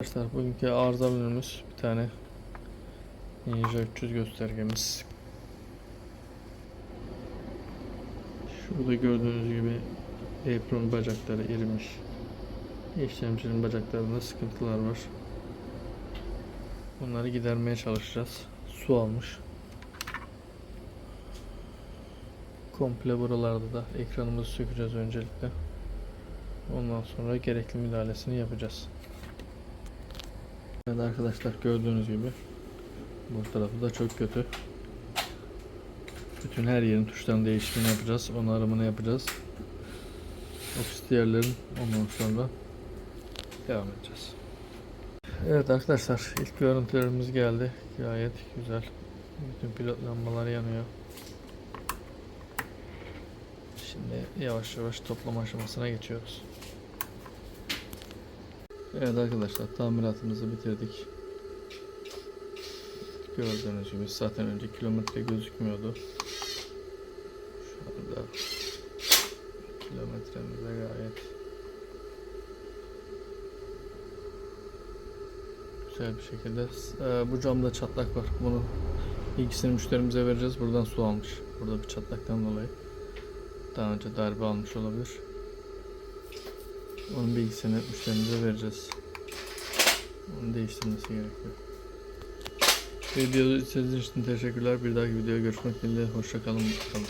Arkadaşlar bugünkü arızalı ürünümüz bir tane Ninja 300 göstergemiz. Şurada gördüğünüz gibi apron bacakları erimiş. İşlemcinin bacaklarında sıkıntılar var. Bunları gidermeye çalışacağız. Su almış. Komple buralarda da ekranımızı sökeceğiz öncelikle. Ondan sonra gerekli müdahalesini yapacağız. Evet arkadaşlar gördüğünüz gibi bu tarafı da çok kötü. Bütün her yerin tuşlarının değişimini yapacağız. Onarımını yapacağız. Ofis yerlerin ondan sonra devam edeceğiz. Evet arkadaşlar ilk görüntülerimiz geldi. Gayet güzel. Bütün pilot lambalar yanıyor. Şimdi yavaş yavaş toplama aşamasına geçiyoruz. Evet arkadaşlar tamiratımızı bitirdik. Gördüğünüz gibi zaten önce kilometre gözükmüyordu. Şu anda kilometremize gayet güzel bir şekilde. Ee, bu camda çatlak var. Bunu ilgisini müşterimize vereceğiz. Buradan su almış. Burada bir çatlaktan dolayı. Daha önce darbe almış olabilir. Onun bilgisini müşterimize vereceğiz. Onu değiştirmesi gerekiyor. Videoyu izlediğiniz için teşekkürler. Bir dahaki videoya görüşmek dileğiyle. Hoşçakalın. Kalın.